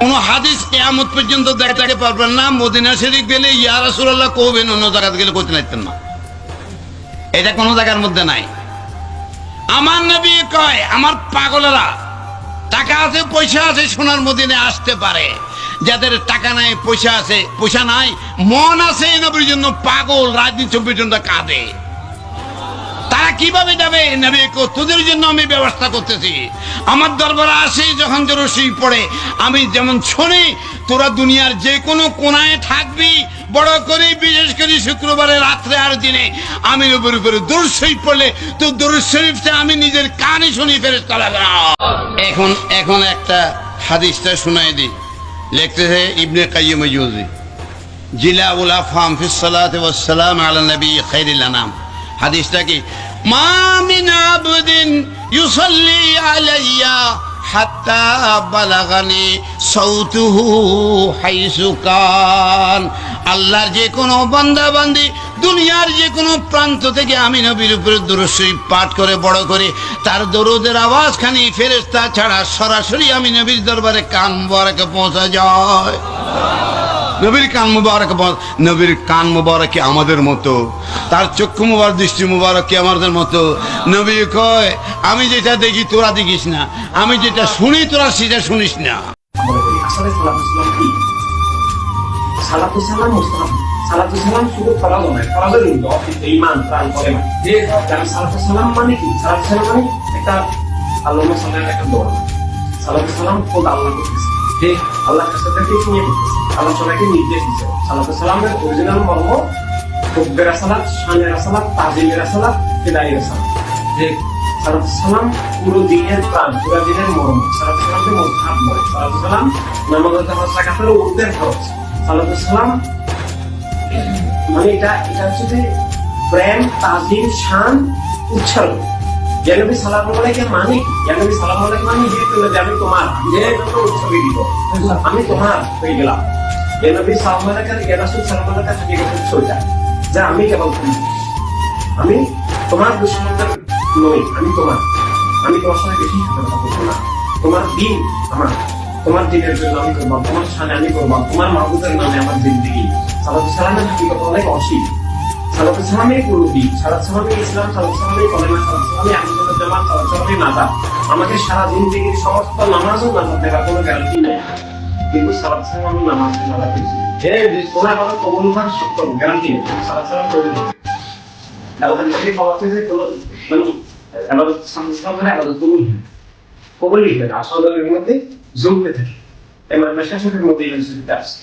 কোন হাদিস কেয়ামত পর্যন্ত দেখাতে পারবেন না। মদিনা শরীফ গেলে ইয়া কবেন অন্য জায়গাতে গেলে করতে লাগতেন না। এটা কোনো জায়গার মধ্যে নাই। আমার নবী কয়, আমার পাগলেরা, টাকা আছে, পয়সা আছে, সোনার মদিনে আসতে পারে। যাদের টাকা নাই, পয়সা আছে, পয়সা নাই, মন আছে এই নবীর জন্য পাগল, রাজনীতি পর্যন্ত কাঁদে। তারা কীভাবে যাবে? নবী তোদের জন্য আমি ব্যবস্থা করতেছি। আমার দরবারে আসে যখন জরসি পড়ে, আমি যেমন শুনি, তোরা দুনিয়ার যে কোনো কোনায় থাকবি, বড় করে, বিশেষ করে শুক্রবারে, রাত্রে আর দিনে। আমি নবীর উপরে দরুদ শরীফ পড়লে, তো দরুদ শরীফটা আমি নিজের কানে শুনি ফেরেস এখন এখন একটা হাদিসটা শোনাই দিই। লিখতেছে ইবনে কাইয়ুম জুজি জিলা উলা ফাম ফিস সালাতি আলা নবী খাইরিল আনাম। হাদিসটা কি? আবদিন ইউসাল্লি আলাইয়া হাত্তা বালাগানি সাউতুহু হাইসু কান। আল্লাহর যে কোনো বান্দা বান্দি দুনিয়ার যে কোনো প্রান্ত থেকে আমি নবীর উপরে দরুদ পাঠ করে, বড় করে, তার দরুদের আওয়াজ খানি ফেরেস্তা ছাড়া সরাসরি আমি নবীর দরবারে কান মুবারকে পৌঁছা যায়। নবীর কান মুবারক নবীর কান মুবারক আমাদের মতো? তার চক্ষু মুবারক দৃষ্টি মুবারক আমাদের মতো? নবী কয়, আমি যেটা দেখি তোরা দেখিস না। আমি যেটা শুনি তোরা সেটা শুনিস না। সালাম মানে কি? সালাতু সালাম মানে একটা আল্লাহ সাল্লাল্লাহু একটা দোয়া। সালাতু সালাম খোদ আল্লাহ করতেছে যে আল্লাহর কাছে আল্লাহ সবাইকে নির্দেশ দিচ্ছে সালাতু সালামের অরিজিনাল মর্ম হুব্বের সালাত শানের সালাত তাজিমের সালাত ফিদাইয়ের সালাত যে সালাতু সালাম পুরো দিনের প্রাণ, পুরো দিনের মর্ম। সালাতু সালামকে মুস্তাহাব নয় সালাতু সালাম নামাজের জামাত রাকাতের উর্ধের খরচ। সালাতু সালাম মানে এটা এটা হচ্ছে যে প্রেম, তাজিম, শান, উচ্চারণ। জানবি সালাম আলাইকে মানে জানবি সালাম আলাইকে মানে যে আমি তোমার যে উৎসবে দিব। আমি তোমার হয়ে গেলাম। জানবি সালাম আলাইকে ইয়ারাসুল সালাম আলাইকে থাকে গেছে সোজা যা। আমি কেবল তুমি। আমি তোমার দুশ্মনদের নই, আমি তোমার। আমি তোমার সঙ্গে বেশি কথা বলব না। তোমার দিন আমার। তোমার দিনের জন্য আমি করব তোমার সামনে আমি করব তোমার মাহবুবের নামে আমার জিন্দিগি। সালাতু সালামের হাকিকত অনেক অসীম। সালাতু সালামই পুরো দিন সালাত সালামই ইসলাম সালাত সালামই কলেমা সালাত সালামই আহমদুল জামাত সালাত সালামই নাজাত আমাকে সারা জিন্দিগির সমস্ত নামাজও নাজাত দেওয়ার কোনো গ্যারান্টি নেই। কিন্তু সালাত সালাম আমি নামাজ নাজাত পেয়েছি তোমার আমার কবল হওয়ার সত্য গ্যারান্টি নেই। সালাত সালাম করে দেবে। ওখান থেকে যায় কোনো মানে আবাদত সংস্থাপনে আবাদত কবুল হয় না। এর মধ্যে জমতে থাকে। এবার মেশাশের মধ্যে জিনিসটা আসছে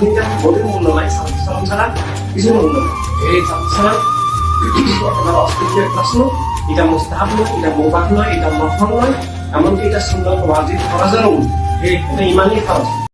কিন্তু বলে মূল্য নাই সালাম ছাড়া কিছু মূল্য নাই। এই সালাম আপনার অস্তিত্বের প্রশ্ন এটা মোস্তাহাব নয়, এটা মোবাক নয়, এটা মফল নয়, এমনকি এটা সুন্দর ওয়াজিব ফরাজারও এটা ইমানই ফরজ।